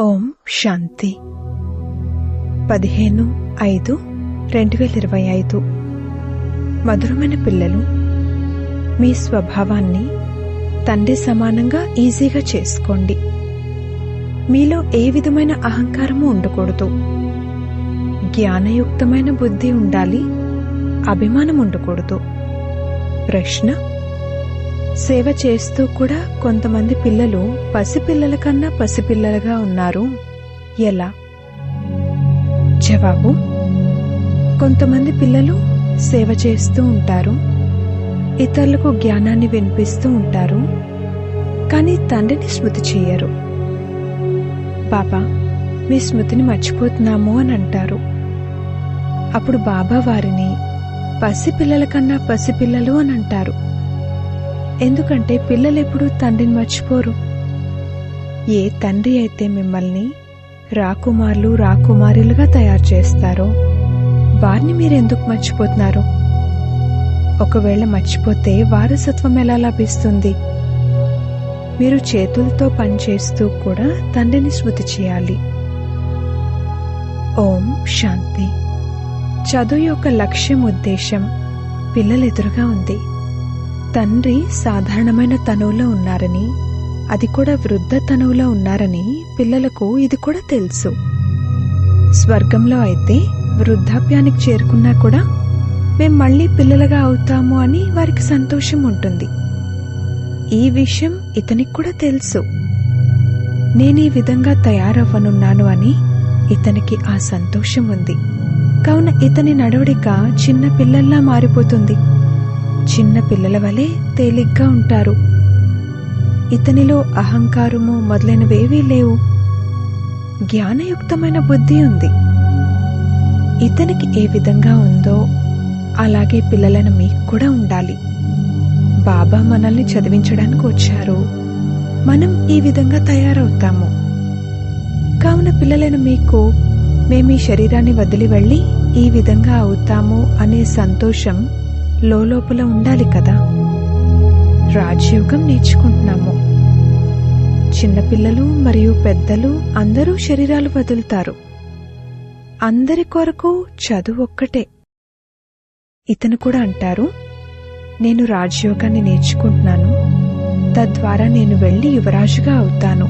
ఓం శాంతి. పదిహేను ఐదు రెండు వేల ఇరవై ఐదు. మధురమైన పిల్లలు మీ స్వభావాన్ని తండ్రి సమానంగా ఈజీగా చేసుకోండి. మీలో ఏ విధమైన అహంకారము ఉండకూడదు. జ్ఞానయుక్తమైన బుద్ధి ఉండాలి అభిమానం ఉండకూడదు. ప్రశ్న సేవ చేస్తూ కూడా కొంతమంది పిల్లలు పసిపిల్లల కన్నా పసిపిల్లలుగా ఉన్నారు. ఎలా? జవాబు కొంతమంది పిల్లలు సేవ చేస్తూ ఉంటారు. ఇతరులకు జ్ఞానాన్ని వినిపిస్తూ ఉంటారు. కానీ తండ్రిని స్మృతి చేయరు. బాబా మీ స్మృతిని మర్చిపోతున్నాము అని అంటారు. అప్పుడు బాబా వారిని పసిపిల్లల కన్నా పసిపిల్లలు అని అంటారు. ఎందుకంటే పిల్లలు ఎప్పుడు తండ్రిని మర్చిపోరు. ఏ తండ్రి అయితే మిమ్మల్ని రాకుమారులు రాకుమారులుగా తయారు చేస్తారో వారిని మీరు ఎందుకు మర్చిపోతున్నారు? ఒకవేళ మర్చిపోతే వారసత్వం ఎలా లభిస్తుంది? మీరు చేతులతో పనిచేస్తూ కూడా తండ్రిని స్మృతి చేయాలి. ఓం శాంతి. చదువు యొక్క లక్ష్యం ఉద్దేశం పిల్లలెదురుగా ఉంది. తండ్రి సాధారణమైన తనువులో ఉన్నారని అది కూడా వృద్ధ తనువులో ఉన్నారని పిల్లలకు ఇది కూడా తెలుసు. స్వర్గంలో అయితే వృద్ధాప్యానికి చేరుకున్నా కూడా మేం మళ్ళీ పిల్లలుగా అవుతాము అని వారికి సంతోషం ఉంటుంది. ఈ విషయం ఇతనికి కూడా తెలుసు. నేను ఈ విధంగా తయారవ్వనున్నాను అని ఇతనికి ఆ సంతోషం ఉంది. కావున ఇతని నడవడిక చిన్న పిల్లల్లా మారిపోతుంది. చిన్న పిల్లల వలె తేలిగ్గా ఉంటారు. ఇతనిలో అహంకారము మొదలైనవేవీ లేవు. జ్ఞానయుక్తమైన బుద్ధి ఉంది. ఇతనికి ఏ విధంగా ఉందో అలాగే పిల్లలను మీకు కూడా ఉండాలి. బాబా మనల్ని చదివించడానికి వచ్చారు. మనం ఈ విధంగా తయారవుతాము. కావున పిల్లలను మీకు మేము ఈ శరీరాన్ని వదిలి వెళ్ళి ఈ విధంగా అవుతాము అనే సంతోషం లోపల ఉండాలి కదా. రాజయోగం నేర్చుకుంటున్నాము. చిన్నపిల్లలు మరియు పెద్దలు అందరూ శరీరాలు వదులుతారు. అందరి కొరకు చదువు ఒక్కటే. ఇతను కూడా అంటారు నేను రాజయోగాన్ని నేర్చుకుంటున్నాను. తద్వారా నేను వెళ్ళి యువరాజుగా అవుతాను.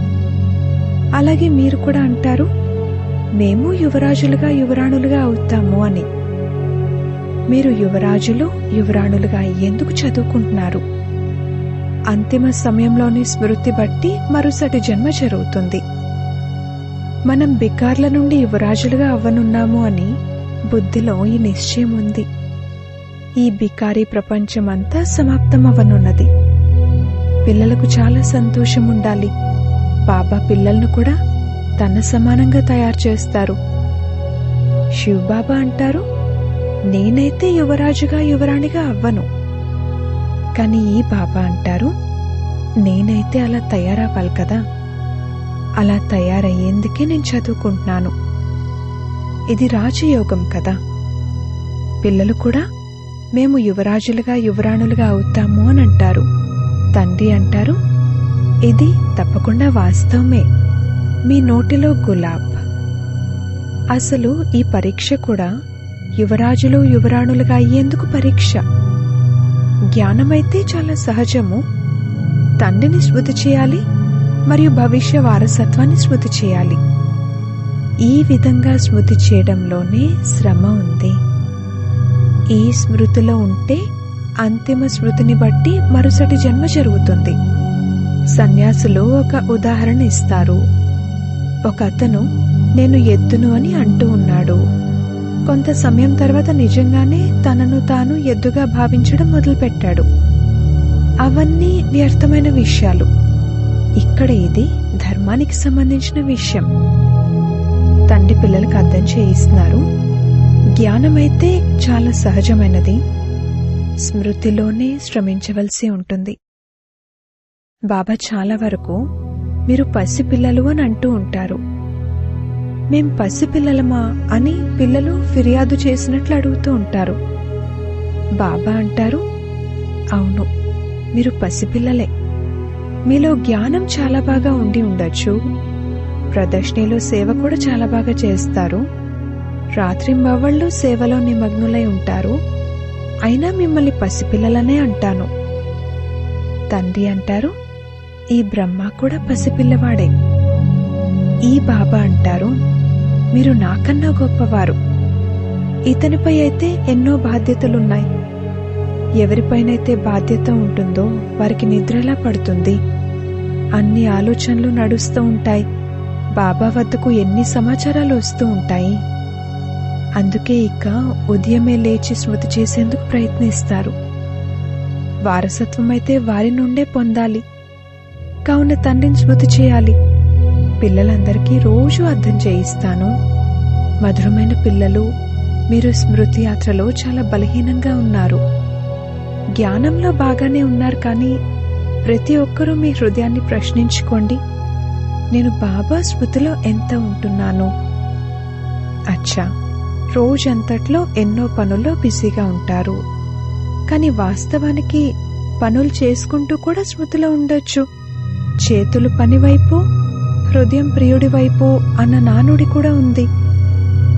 అలాగే మీరు కూడా అంటారు మేము యువరాజులుగా యువరాణులుగా అవుతాము అని. మీరు యువరాజులు యువరాణులుగా ఎందుకు చదువుకుంటున్నారు? అంతిమ సమయంలోని స్మృతి బట్టి మరుసటి జన్మ జరుగుతుంది. మనం బికార్ల నుండి యువరాజులుగా అవ్వనున్నాము అని బుద్ధిలో ఈ నిశ్చయం ఉంది. ఈ బికారీ ప్రపంచమంతా సమాప్తమవ్వనున్నది. పిల్లలకు చాలా సంతోషం ఉండాలి. బాబా పిల్లలను కూడా తన సమానంగా తయారు చేస్తారు. శివబాబా అంటారు నేనైతే యువరాజుగా యువరాణిగా అవ్వను. కానీ ఈ పాప అంటారు నేనైతే అలా తయారవ్వాలి కదా. అలా తయారయ్యేందుకే నేను చదువుకుంటున్నాను. ఇది రాజయోగం కదా. పిల్లలు కూడా మేము యువరాజులుగా యువరాణులుగా అవుతాము అని అంటారు. తండ్రి అంటారు ఇది తప్పకుండా వాస్తవమే. మీ నోటిలో గులాబ్. అసలు ఈ పరీక్ష కూడా యువరాజులు యువరాణులుగా అయ్యేందుకు పరీక్ష. జ్ఞానమైతే చాలా సహజము. తండ్రిని స్మృతి చేయాలి మరియు భవిష్య వారసత్వాన్ని స్మృతి చేయాలి. ఈ విధంగా స్మృతి చేయడంలోనే శ్రమ ఉంది. ఈ స్మృతిలో ఉంటే అంతిమ స్మృతిని బట్టి మరుసటి జన్మ జరుగుతుంది. సన్యాసులు ఒక ఉదాహరణ ఇస్తారు. ఒక అతను నేను ఎద్దును అని అంటూ ఉన్నాడు. కొంత సమయం తర్వాత నిజంగానే తనను తాను ఎద్దుగా భావించడం మొదలుపెట్టాడు. అవన్నీ వ్యర్థమైన విషయాలు. ఇక్కడ ఇది ధర్మానికి సంబంధించిన విషయం. తండ్రి పిల్లలకు అర్థం చేయిస్తున్నారు. జ్ఞానమైతే చాలా సహజమైనది. స్మృతిలోనే శ్రమించవలసి ఉంటుంది. బాబా చాలా వరకు మీరు పసిపిల్లలు అని అంటూ ఉంటారు. మేం పసిపిల్లలమా అని పిల్లలు ఫిర్యాదు చేసినట్లు అడుగుతూ ఉంటారు. బాబా అంటారు అవును మీరు పసిపిల్లలే. మీలో జ్ఞానం చాలా బాగా ఉండి ఉండొచ్చు. ప్రదర్శనలో సేవ కూడా చాలా బాగా చేస్తారు. రాత్రింబవళ్ళు సేవలో నిమగ్నులై ఉంటారు. అయినా మిమ్మల్ని పసిపిల్లలనే అంటాను. తండ్రి అంటారు ఈ బ్రహ్మ కూడా పసిపిల్లవాడే. ఈ బాబా అంటారు మీరు నాకన్నా గొప్పవారు. ఇతనిపై అయితే ఎన్నో బాధ్యతలున్నాయి. ఎవరిపైనైతే బాధ్యత ఉంటుందో వారికి నిద్రలా పడుతుంది. అన్ని ఆలోచనలు నడుస్తూ ఉంటాయి. బాబా వద్దకు ఎన్ని సమాచారాలు వస్తూ ఉంటాయి? అందుకే ఇక ఉదయమే లేచి స్మృతి చేసేందుకు ప్రయత్నిస్తారు. వారసత్వం అయితే వారి నుండే పొందాలి. కావున తండ్రిని స్మృతి చేయాలి. పిల్లలందరికీ రోజు అర్థం చేయిస్తాను. మధురమైన పిల్లలు మీరు స్మృతి యాత్రలో చాలా బలహీనంగా ఉన్నారు. జ్ఞానంలో బాగానే ఉన్నారు కానీ ప్రతి ఒక్కరూ మీ హృదయాన్ని ప్రశ్నించుకోండి. నేను బాబా స్మృతిలో ఎంత ఉంటున్నాను? అచ్చా రోజంతట్లో ఎన్నో పనుల్లో బిజీగా ఉంటారు. కానీ వాస్తవానికి పనులు చేసుకుంటూ కూడా స్మృతిలో ఉండొచ్చు. చేతులు పనివైపు హృదయం ప్రియుడి వైపు అన్న నానుడి కూడా ఉంది.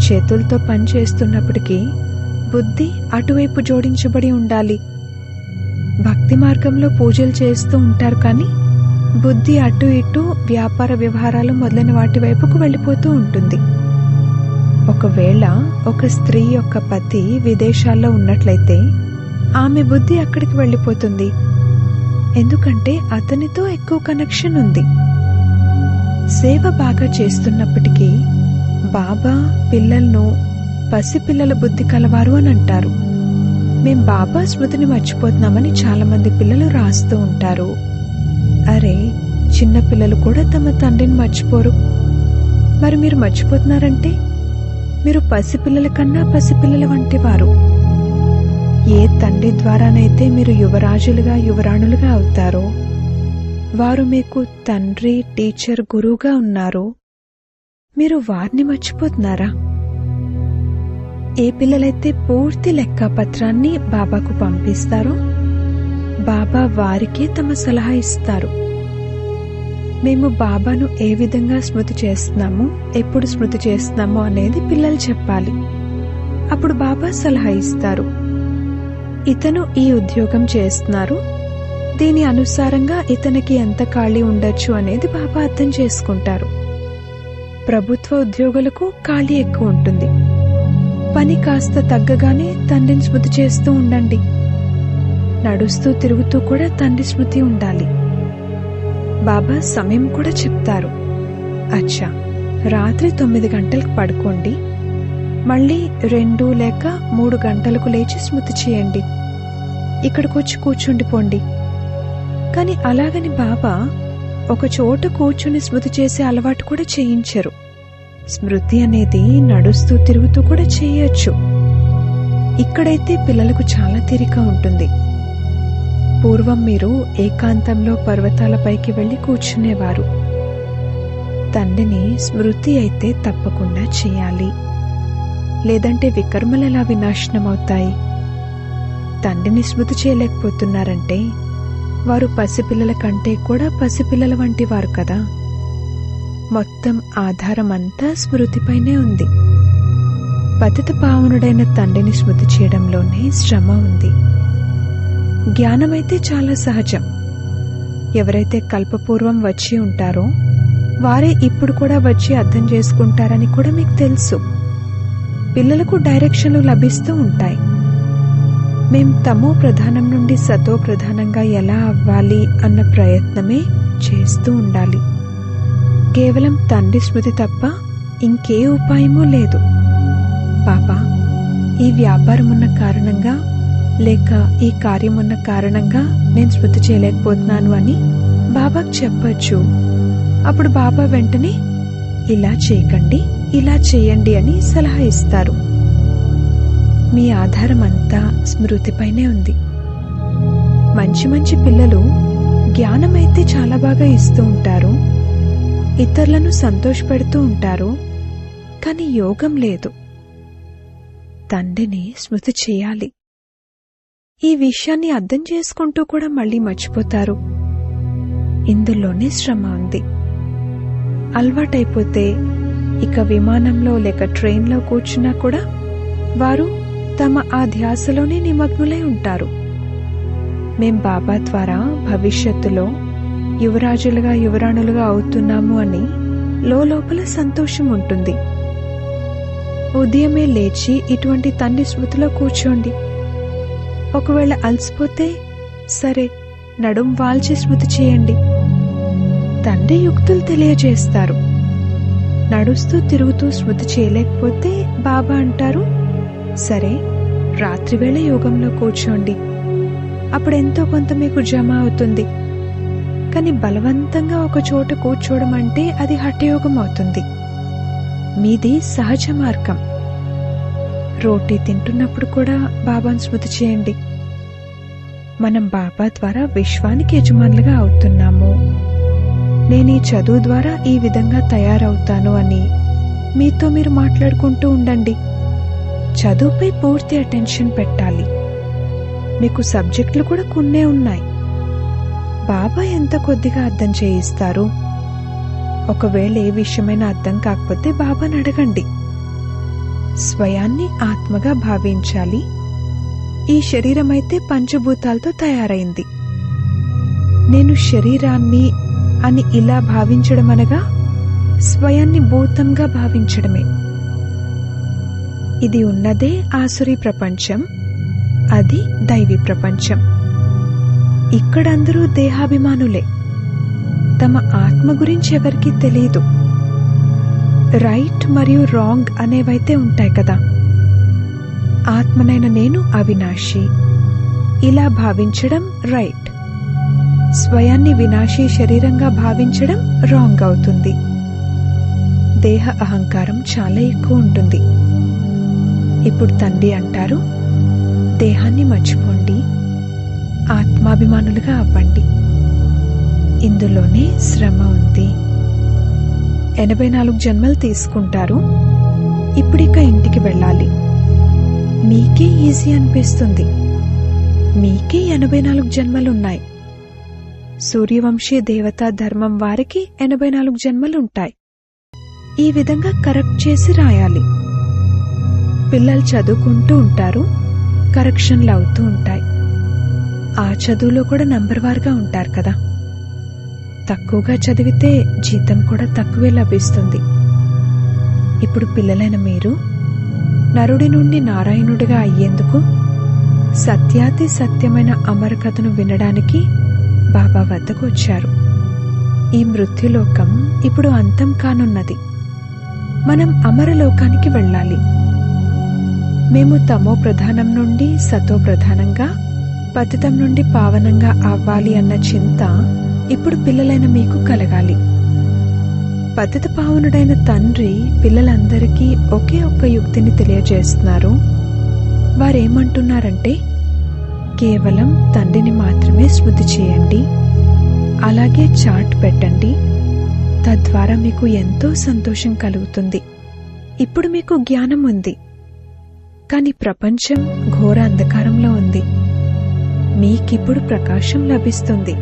చేతులతో పని చేస్తున్నప్పటికీ బుద్ధి అటువైపు జోడించబడి ఉండాలి. భక్తి మార్గంలో పూజలు చేస్తూ ఉంటారు కానీ బుద్ధి అటు ఇటు వ్యాపార వ్యవహారాలు మొదలైన వాటి వైపుకు వెళ్ళిపోతూ ఉంటుంది. ఒకవేళ ఒక స్త్రీ యొక్క పతి విదేశాల్లో ఉన్నట్లయితే ఆమె బుద్ధి అక్కడికి వెళ్ళిపోతుంది. ఎందుకంటే అతనితో ఎక్కువ కనెక్షన్ ఉంది. సేవ బాగా చేస్తున్నప్పటికీ బాబా పిల్లలను పసిపిల్లల బుద్ధి కలవారు అని అంటారు. మేం బాబా స్మృతిని మర్చిపోతున్నామని చాలామంది పిల్లలు రాస్తూ ఉంటారు. అరే చిన్న పిల్లలు కూడా తమ తండ్రిని మర్చిపోరు. మరి మీరు మర్చిపోతున్నారంటే? మీరు పసిపిల్లల కన్నా పసిపిల్లల వంటి వారు. ఏ తండ్రి ద్వారానైతే మీరు యువరాజులుగా యువరాణులుగా అవుతారో వారు మీకు తండ్రి టీచర్ గురువుగా ఉన్నారు మీరు వారిని మర్చిపోతున్నారా? ఏ పిల్లలైతే పూర్తి లెక్కపత్రాన్ని బాబాకు పంపిస్తారో బాబా వారికే తమ సలహా ఇస్తారు. మేము బాబాను ఏ విధంగా స్మృతి చేస్తున్నాము ఎప్పుడు స్మృతి చేస్తున్నాము అనేది పిల్లలు చెప్పాలి. అప్పుడు బాబా సలహా ఇస్తారు. ఇతను ఈ ఉద్యోగం చేస్తున్నారు దీని అనుసారంగా ఇతనికి ఎంత ఖాళీ ఉండొచ్చు అనేది బాబా అర్థం చేసుకుంటారు. ప్రభుత్వ ఉద్యోగులకు ఖాళీ ఎక్కువ ఉంటుంది. పని కాస్త తగ్గగానే తండ్రిని స్మృతి చేస్తూ ఉండండి. నడుస్తూ తిరుగుతూ కూడా తండ్రి స్మృతి ఉండాలి. బాబా సమయం కూడా చెప్తారు. అచ్చా రాత్రి తొమ్మిది గంటలకు పడుకోండి. మళ్ళీ రెండు లేక మూడు గంటలకు లేచి స్మృతి చేయండి. ఇక్కడికి వచ్చి కూర్చుండిపోండి కానీ అలాగని బాబా ఒక చోట కూర్చుని స్మృతి చేసే అలవాటు కూడా చేయించరు. స్మృతి అనేది నడుస్తూ తిరుగుతూ కూడా చేయొచ్చు. ఇక్కడైతే పిల్లలకు చాలా తీరిక ఉంటుంది. పూర్వం మీరు ఏకాంతంలో పర్వతాలపైకి వెళ్ళి కూర్చునేవారు. తండ్రిని స్మృతి అయితే తప్పకుండా చేయాలి. లేదంటే వికర్మలు ఎలా వినాశనమవుతాయి? తండ్రిని స్మృతి చేయలేకపోతున్నారంటే వారు పసిపిల్లల కంటే కూడా పసిపిల్లల వంటి వారు కదా. మొత్తం ఆధారం అంతా స్మృతిపైనే ఉంది. పతిత పావనుడైన తండ్రిని స్మృతి చేయడంలోనే శ్రమ ఉంది. జ్ఞానమైతే చాలా సహజం. ఎవరైతే కల్పపూర్వం వచ్చి ఉంటారో వారే ఇప్పుడు కూడా వచ్చి అర్థం చేసుకుంటారని కూడా మీకు తెలుసు. పిల్లలకు డైరెక్షన్లు లభిస్తూ ఉంటాయి. మేం తమో ప్రధానం నుండి సతో ప్రధానంగా ఎలా అవ్వాలి అన్న ప్రయత్నమే చేస్తూ ఉండాలి. కేవలం తండ్రి స్మృతి తప్ప ఇంకే ఉపాయమూ లేదు. పాప ఈ వ్యాపారం ఉన్న కారణంగా లేక ఈ కార్యం ఉన్న కారణంగా నేను స్మృతి చేయలేకపోతున్నాను అని బాబాకు చెప్పచ్చు. అప్పుడు బాబా వెంటనే ఇలా చేయకండి ఇలా చేయండి అని సలహా ఇస్తారు. మీ ఆధారం అంతా స్మృతిపైనే ఉంది. మంచి మంచి పిల్లలు జ్ఞానమైతే చాలా బాగా ఇస్తూ ఉంటారు. ఇతరులను సంతోషపెడుతూ ఉంటారు. కానీ యోగం లేదు. తండ్రిని స్మృతి చేయాలి. ఈ విషయాన్ని అర్థం చేసుకుంటూ కూడా మళ్ళీ మర్చిపోతారు. ఇందులోనే శ్రమ ఉంది. అలవాటైపోతే ఇక విమానంలో లేక ట్రైన్లో కూర్చున్నా కూడా వారు తమ ఆ ధ్యాసలోనే నిమగ్నులై ఉంటారు. మేం బాబా ద్వారా భవిష్యత్తులో యువరాజులుగా యువరాణులుగా అవుతున్నాము అని లోపల సంతోషం ఉంటుంది. ఉదయమే లేచి ఇటువంటి తండ్రి స్మృతిలో కూర్చోండి. ఒకవేళ అలసిపోతే సరే నడుం వాల్చి స్మృతి చేయండి. తండ్రి యుక్తులు తెలియజేస్తారు. నడుస్తూ తిరుగుతూ స్మృతి చేయలేకపోతే బాబా అంటారు సరే రాత్రివేళ యోగంలో కూర్చోండి. అప్పుడు ఎంతో కొంత మీకు జమ అవుతుంది. కానీ బలవంతంగా ఒక చోట కూర్చోవడం అంటే అది హఠయోగం అవుతుంది. మీది సహజ మార్గం. రోటీ తింటున్నప్పుడు కూడా బాబాను స్మృతి చేయండి. మనం బాబా ద్వారా విశ్వానికి యజమానులుగా అవుతున్నాము. నేను ఈ చదువు ద్వారా ఈ విధంగా తయారవుతాను అని మీతో మీరు మాట్లాడుకుంటూ ఉండండి. చదువుపై పూర్తి అటెన్షన్ పెట్టాలి. మీకు సబ్జెక్టులు కూడా కొన్నే ఉన్నాయి. బాబా ఎంత కొద్దిగా అర్థం చేయిస్తారు? ఒకవేళ ఏ విషయమైనా అర్థం కాకపోతే బాబాని అడగండి. స్వయాన్ని ఆత్మగా భావించాలి. ఈ శరీరం అయితే పంచభూతాలతో తయారైంది. నేను శరీరాన్ని అని ఇలా భావించడం అనగా స్వయాన్ని భూతంగా భావించడమే. ఇది ఉన్నదే ఆసురి ప్రపంచం. అది దైవీ ప్రపంచం. ఇక్కడందరూ దేహాభిమానులే. తమ ఆత్మ గురించి ఎవరికీ తెలియదు రైట్ మరియు రాంగ్ అనేవైతే ఉంటాయి కదా. ఆత్మనైన నేను అవినాశి. ఇలా భావించడం రైట్. స్వయాన్ని వినాశీ శరీరంగా భావించడం రాంగ్ అవుతుంది. దేహ అహంకారం చాలా ఎక్కువ ఉంటుంది. ఇప్పుడు తండ్రి అంటారు దేహాన్ని మర్చిపోండి ఆత్మాభిమానులుగా అవ్వండి. ఇందులోనే శ్రమ ఉంది. ఎనభై నాలుగు జన్మలు తీసుకుంటారు ఇప్పుడిక ఇంటికి వెళ్ళాలి. మీకే ఈజీ అనిపిస్తుంది. మీకే ఎనభై నాలుగు జన్మలున్నాయి. సూర్యవంశీ దేవతా ధర్మం వారికి ఎనభై నాలుగు జన్మలుంటాయి. ఈ విధంగా కరెక్ట్ చేసి రాయాలి. పిల్లలు చదువుకుంటూ ఉంటారు కరెక్షన్లు అవుతూ ఉంటాయి. ఆ చదువులో కూడా నంబర్ వారుగా ఉంటారు కదా. తక్కువగా చదివితే జీతం కూడా తక్కువే లభిస్తుంది. ఇప్పుడు పిల్లలైన మీరు నరుడి నుండి నారాయణుడిగా అయ్యేందుకు సత్యాతి సత్యమైన అమర కథను వినడానికి బాబా వద్దకు వచ్చారు. ఈ మృత్యులోకం ఇప్పుడు అంతం కానున్నది. మనం అమరలోకానికి వెళ్ళాలి. మేము తమో ప్రధానం నుండి సతో ప్రధానంగా పతితం నుండి పావనంగా అవ్వాలి అన్న చింత ఇప్పుడు పిల్లలైన మీకు కలగాలి. పతిత పావనుడైన తండ్రి పిల్లలందరికీ ఒకే ఒక్క యుక్తిని తెలియజేస్తున్నారు. వారేమంటున్నారంటే కేవలం తండ్రిని మాత్రమే స్మృతి చేయండి అలాగే చాట్ పెట్టండి తద్వారా మీకు ఎంతో సంతోషం కలుగుతుంది. ఇప్పుడు మీకు జ్ఞానం ఉంది కానీ ప్రపంచం ఘోర అంధకారంలో ఉంది. మీకిప్పుడు ప్రకాశం లభిస్తుంది.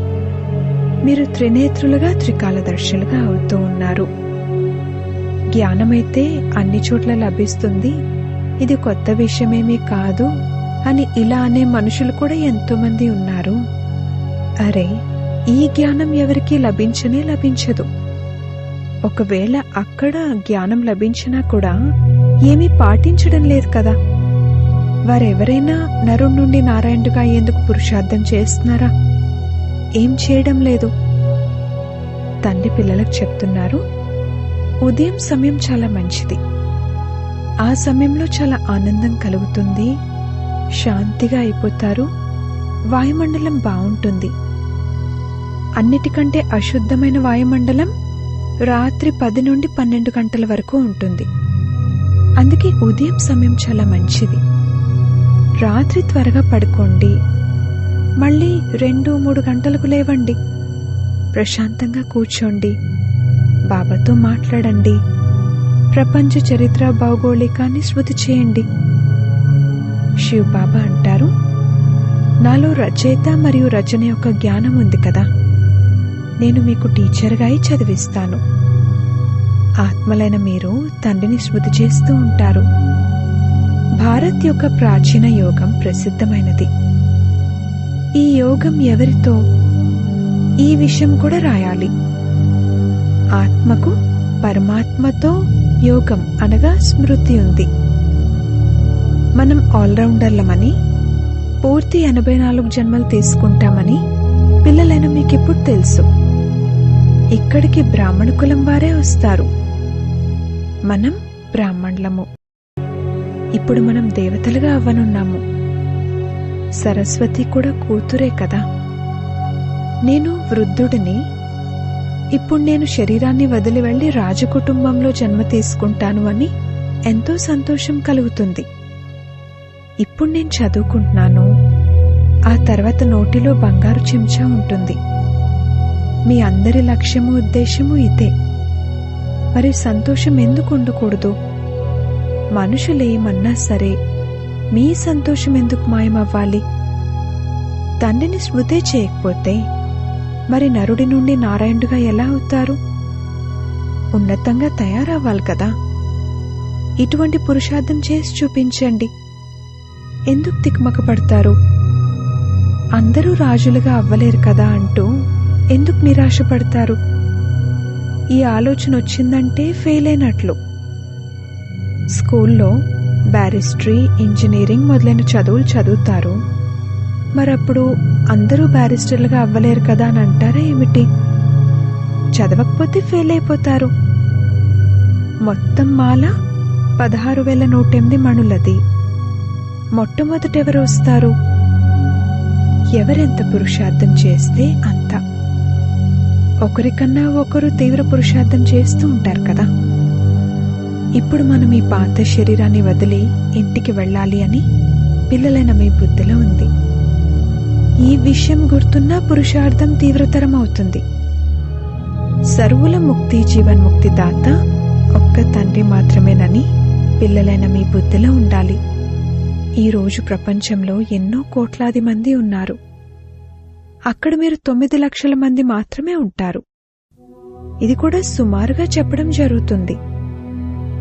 మీరు త్రినేత్రులుగా త్రికాలదర్శులుగా అవుతూ ఉన్నారు. జ్ఞానమైతే అన్ని చోట్ల లభిస్తుంది. ఇది కొత్త విషయమేమీ కాదు అని ఇలా అనే మనుషులు కూడా ఎంతోమంది ఉన్నారు. అరే ఈ జ్ఞానం ఎవరికీ లభించనే లభించదు. ఒకవేళ అక్కడ జ్ఞానం లభించినా కూడా ఏమీ పాటించడం లేదు కదా. వారెవరైనా నరుడి నుండి నారాయణుడిగా ఎందుకు పురుషార్థం చేస్తున్నారా? ఏం చేయడం లేదు? తండ్రి పిల్లలకు చెప్తున్నారు ఉదయం సమయం చాలా మంచిది. ఆ సమయంలో చాలా ఆనందం కలుగుతుంది. శాంతిగా అయిపోతారు. వాయుమండలం బాగుంటుంది. అన్నిటికంటే అశుద్ధమైన వాయుమండలం రాత్రి పది నుండి పన్నెండు గంటల వరకు ఉంటుంది. అందుకే ఉదయం సమయం చాలా మంచిది. రాత్రి త్వరగా పడుకోండి. మళ్ళీ రెండు మూడు గంటలకు లేవండి. ప్రశాంతంగా కూర్చోండి. బాబాతో మాట్లాడండి. ప్రపంచ చరిత్ర భౌగోళికాన్ని శృతి చేయండి. శివ్ బాబా అంటారు నాలో రచయిత మరియు రచన యొక్క జ్ఞానం ఉంది కదా. నేను మీకు టీచర్గా అయి చదివిస్తాను. ఆత్మలైన మీరు తండ్రిని స్మృతి చేస్తూ ఉంటారు. భారత్ యొక్క ప్రాచీన యోగం ప్రసిద్ధమైనది. ఈ యోగం ఎవరితో? ఈ విషయం కూడా రాయాలి. ఆత్మకు పరమాత్మతో యోగం అనగా స్మృతి ఉంది. మనం ఆల్రౌండర్లమని పూర్తి ఎనభై నాలుగు జన్మలు తీసుకుంటామని పిల్లలైన మీకిప్పుడు తెలుసు. ఇక్కడికి బ్రాహ్మణ కులం వారే వస్తారు. మనం బ్రాహ్మణులము. ఇప్పుడు మనం దేవతలుగా అవ్వనున్నాము సరస్వతి కూడా కూతురే కదా. నేను వృద్ధుడిని ఇప్పుడు నేను శరీరాన్ని వదిలి వెళ్ళి రాజకుటుంబంలో జన్మ తీసుకుంటాను అని ఎంతో సంతోషం కలుగుతుంది. ఇప్పుడు నేను చదువుకుంటున్నాను. ఆ తర్వాత నోటిలో బంగారు చెంచా ఉంటుంది. మీ అందరి లక్ష్యము ఉద్దేశము ఇదే. మరి సంతోషం ఎందుకు ఉండకూడదు? మనుషులేమన్నా సరే మీ సంతోషం ఎందుకు మాయమవ్వాలి? తండ్రిని స్మృతే చేయకపోతే మరి నరుడి నుండి నారాయణుడుగా ఎలా అవుతారు? ఉన్నతంగా తయారవ్వాలి కదా. ఇటువంటి పురుషార్థం చేసి చూపించండి. ఎందుకు తిక్మకపడతారు? అందరూ రాజులుగా అవ్వలేరు కదా అంటూ ఎందుకు నిరాశపడతారు? ఈ ఆలోచన వచ్చిందంటే ఫెయిల్ అయినట్లు స్కూల్లో బ్యారిస్ట్రీ ఇంజనీరింగ్ మొదలైన చదువులు చదువుతారు. మరప్పుడు అందరూ బ్యారిస్టర్లుగా అవ్వలేరు కదా అని అంటారా ఏమిటి? చదవకపోతే ఫెయిల్ అయిపోతారు. మొత్తం మాల పదహారు వేల నూట ఎనిమిది మణులది. మొట్టమొదట ఎవరు వస్తారు? ఎవరెంత పురుషార్థం చేస్తే అంత? ఒకరికన్నా ఒకరు తీవ్ర పురుషార్థం చేస్తూ ఉంటారు కదా. ఇప్పుడు మనం ఈ పాత శరీరాన్ని వదిలి ఇంటికి వెళ్ళాలి అని పిల్లలైన మీ బుద్ధిలో ఉంది. ఈ విషయం గుర్తున్నా పురుషార్థం తీవ్రతరం అవుతుంది సర్వుల ముక్తి జీవన్ముక్తి దాత ఒక్క తండ్రి మాత్రమేనని పిల్లలైన మీ బుద్ధిలో ఉండాలి. ఈ రోజు ప్రపంచంలో ఎన్నో కోట్లాది మంది ఉన్నారు. అక్కడ మీరు తొమ్మిది లక్షల మంది మాత్రమే ఉంటారు. ఇది కూడా సుమారుగా చెప్పడం జరుగుతుంది.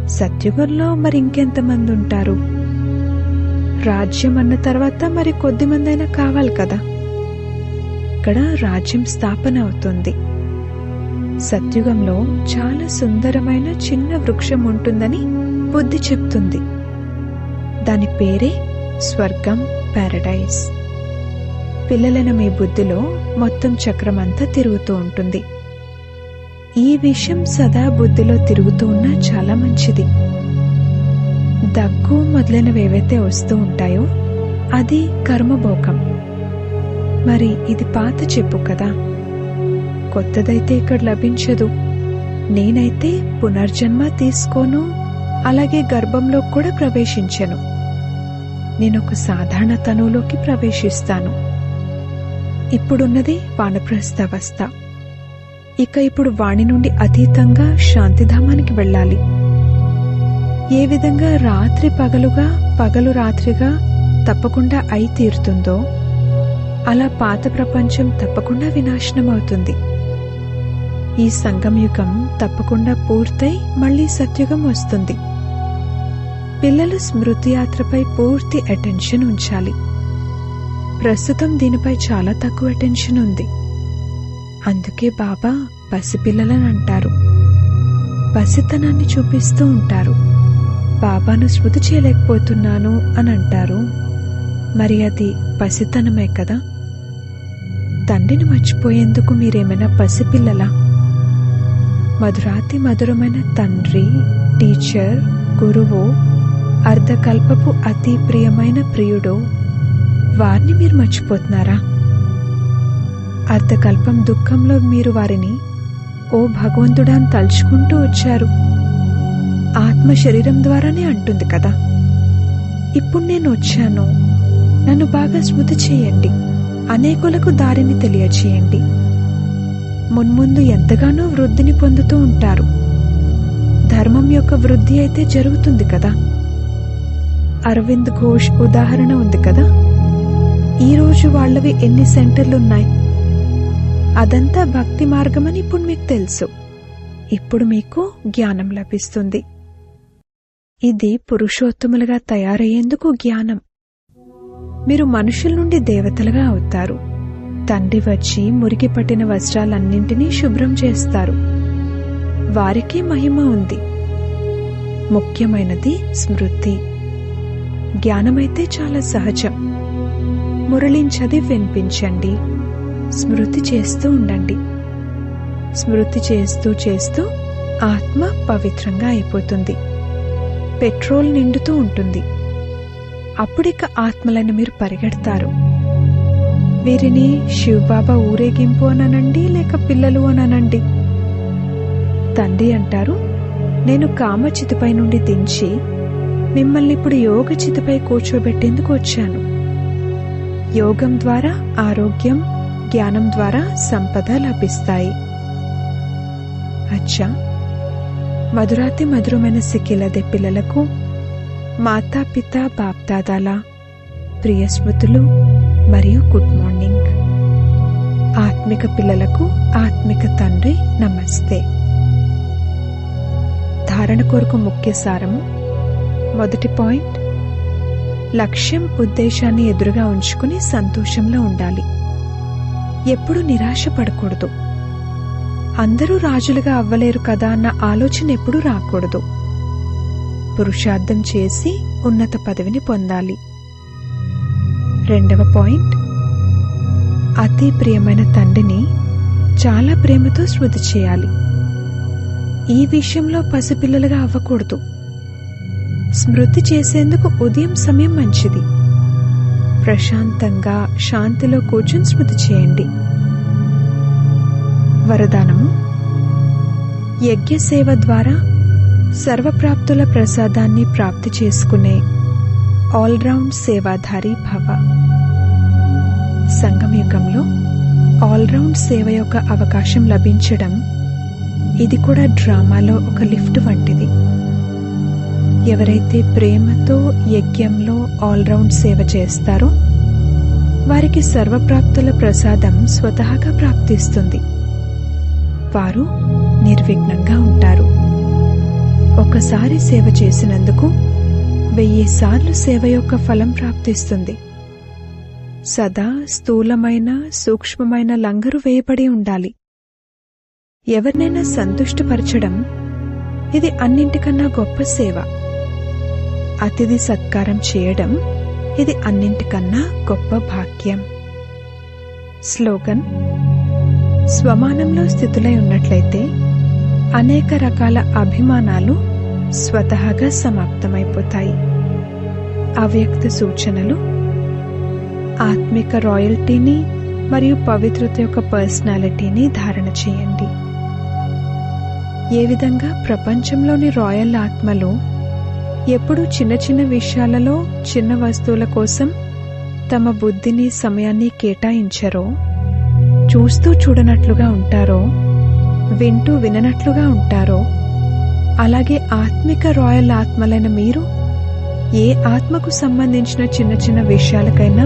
సత్యుగంలో మరి ఇంకెంతమంది ఉంటారు? రాజ్యం అన్న తర్వాత మరి కొద్ది మంది అయినా కావాలి కదా? ఇక్కడ రాజ్యం స్థాపన అవుతుంది. సత్యుగంలో చాలా సుందరమైన చిన్న వృక్షం ఉంటుందని బుద్ధి చెప్తుంది. దాని పేరే స్వర్గం పారడైజ్ పిల్లలైన మీ బుద్ధిలో మొత్తం చక్రం అంతా తిరుగుతూ ఉంటుంది. ఈ విషయం సదా బుద్ధిలో తిరుగుతూ ఉన్నా చాలా మంచిది. దగ్గు మొదలైనవి ఏవైతే వస్తూ ఉంటాయో అది కర్మభోగం. మరి ఇది పాత చెప్పు కదా. కొత్తదైతే ఇక్కడ లభించదు. నేనైతే పునర్జన్మ తీసుకోను అలాగే గర్భంలో కూడా ప్రవేశించను. నేను ఒక సాధారణ తనువులోకి ప్రవేశిస్తాను. ఇప్పుడున్నది వానప్రస్థావస్థ ఇక ఇప్పుడు వాణి నుండి అతీతంగా శాంతిధామానికి వెళ్ళాలి. ఏ విధంగా రాత్రి పగలుగా పగలు రాత్రిగా తప్పకుండా అయి తీరుతుందో అలా పాత ప్రపంచం తప్పకుండా వినాశనం అవుతుంది ఈ సంగమయుగం తప్పకుండా పూర్తయి మళ్ళీ సత్యుగం వస్తుంది. పిల్లలు స్మృతి యాత్రపై పూర్తి అటెన్షన్ ఉంచాలి. ప్రస్తుతం దీనిపై చాలా తక్కువ అటెన్షన్ ఉంది. అందుకే బాబా పసిపిల్లలని అంటారు. పసితనాన్ని చూపిస్తూ ఉంటారు. బాబాను స్మృతి చేయలేకపోతున్నాను అని అంటారు. మరి అది పసితనమే కదా? తండ్రిని మర్చిపోయేందుకు మీరేమైనా పసిపిల్లలా? మధురాతి మధురమైన తండ్రి టీచర్ గురువు అర్ధకల్పపు అతి ప్రియమైన ప్రియుడు వారిని మీరు మర్చిపోతున్నారా? అర్ధకల్పం దుఃఖంలో మీరు వారిని ఓ భగవంతుడా అని తలుచుకుంటూ వచ్చారు. ఆత్మ శరీరం ద్వారానే అంటుంది కదా. ఇప్పుడు నేను వచ్చాను. నన్ను బాగా స్మృతి చేయండి. అనేకులకు దారిని తెలియచేయండి. మున్ముందు ఎంతగానో వృద్ధిని పొందుతూ ఉంటారు. ధర్మం యొక్క వృద్ధి అయితే జరుగుతుంది కదా. అరవింద్ ఘోష్ ఉదాహరణ ఉంది కదా. ఈరోజు వాళ్ళవి ఎన్ని సెంటర్లు ఉన్నాయి అదంతా భక్తి మార్గమని ఇప్పుడు మీకు తెలుసు. ఇప్పుడు మీకు జ్ఞానం లభిస్తుంది. ఇది పురుషోత్తములుగా తయారయ్యేందుకు జ్ఞానం. మీరు మనుషుల నుండి దేవతలుగా అవుతారు. తండ్రి వచ్చి మురికి పట్టిన వస్త్రాలన్నింటినీ శుభ్రం చేస్తారు. వారికి మహిమ ఉంది. ముఖ్యమైనది స్మృతి. జ్ఞానమైతే చాలా సహజం. మురళించది వినిపించండి. స్మృతి చేస్తూ ఉండండి. స్మృతి చేస్తూ చేస్తూ ఆత్మ పవిత్రంగా అయిపోతుంది. పెట్రోల్ నిండుతూ ఉంటుంది. అప్పుడిక ఆత్మలను మీరు పరిగెడతారు. వీరిని శివబాబా ఊరేగింపు అననండి లేక పిల్లలు అననండి? తండ్రి అంటారు నేను కామచితిపై నుండి దించి మిమ్మల్ని ఇప్పుడు యోగ చితిపై కూర్చోబెట్టేందుకు వచ్చాను. యోగం ద్వారా ఆరోగ్యం జ్ఞానం ద్వారా సంపద లభిస్తాయి. అచ్చా! మధురాతి మధురమైన సిక్కిలదే పిల్లలకు మాతాపిత బాప్దాదాల ప్రియ స్మృతులు మరియు గుడ్ మార్నింగ్. ఆత్మిక పిల్లలకు ఆత్మిక తండ్రి నమస్తే. ధారణ కొరకు ముఖ్య సారము మొదటి పాయింట్ లక్ష్యం ఉద్దేశాన్ని ఎదురుగా ఉంచుకుని సంతోషంలో ఉండాలి. ఎప్పుడు నిరాశపడకూడదు. అందరూ రాజులుగా అవ్వలేరు కదా అన్న ఆలోచన ఎప్పుడూ రాకూడదు. పురుషార్థం చేసి ఉన్నత పదవిని పొందాలి. రెండవ పాయింట్. అతి ప్రియమైన తండ్రిని చాలా ప్రేమతో స్మృతి చేయాలి. ఈ విషయంలో పసిపిల్లలుగా అవ్వకూడదు. స్మృతి చేసేందుకు ఉదయం సమయం మంచిది. ప్రశాంతంగా శాంతిలో కూర్చుని స్మృతి చేయండి. వరదానము. యజ్ఞ సేవ ద్వారా సర్వప్రాప్తుల ప్రసాదాన్ని ప్రాప్తి చేసుకునే ఆల్రౌండ్ సేవాధారి భవ. సంగమయుగంలో ఆల్రౌండ్ సేవ యొక్క అవకాశం లభించడం ఇది కూడా డ్రామాలో ఒక లిఫ్ట్ వంటిది. ఎవరైతే ప్రేమతో యజ్ఞంలో ఆల్రౌండ్ సేవ చేస్తారో వారికి సర్వప్రాప్తుల ప్రసాదం స్వతహాగా ప్రాప్తిస్తుంది. వారు నిర్విఘ్నంగా ఉంటారు. ఒకసారి సేవ చేసినందుకు వెయ్యి సార్లు సేవ యొక్క ఫలం ప్రాప్తిస్తుంది. సదా స్థూలమైన సూక్ష్మమైన లంగరు వేయబడి ఉండాలి. ఎవరినైనా సంతుష్టపరచడం ఇది అన్నింటికన్నా గొప్ప సేవ. అతిథి సత్కారం చేయడం ఇది అన్నింటికన్నా గొప్ప భాగ్యం. స్లోగన్ స్వమానంలో స్థితులై ఉన్నట్లయితే అనేక రకాల అభిమానాలు స్వతహాగా సమాప్తమైపోతాయి. అవ్యక్త సూచనలు ఆత్మిక రాయల్టీని మరియు పవిత్రత యొక్క పర్సనాలిటీని ధారణ చేయండి. ఏ విధంగా ప్రపంచంలోని రాయల్ ఆత్మలు ఎప్పుడూ చిన్న చిన్న విషయాలలో చిన్న వస్తువుల కోసం తమ బుద్ధిని సమయాన్ని కేటాయించరో చూస్తూ చూడనట్లుగా ఉంటారో వింటూ విననట్లుగా ఉంటారో అలాగే ఆత్మిక రాయల్ ఆత్మలైన మీరు ఏ ఆత్మకు సంబంధించిన చిన్న చిన్న విషయాలకైనా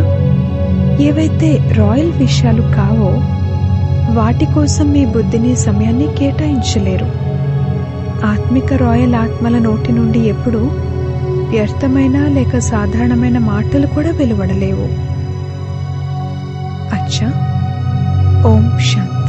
ఏవైతే రాయల్ విషయాలు కావో వాటి కోసం మీ బుద్ధిని సమయాన్ని కేటాయించలేరు. ఆత్మిక రాయల్ ఆత్మల నోటి నుండి ఎప్పుడూ వ్యర్థమైన లేక సాధారణమైన మాటలు కూడా వెలువడలేవు. అచ్చా. ఓం శాంతి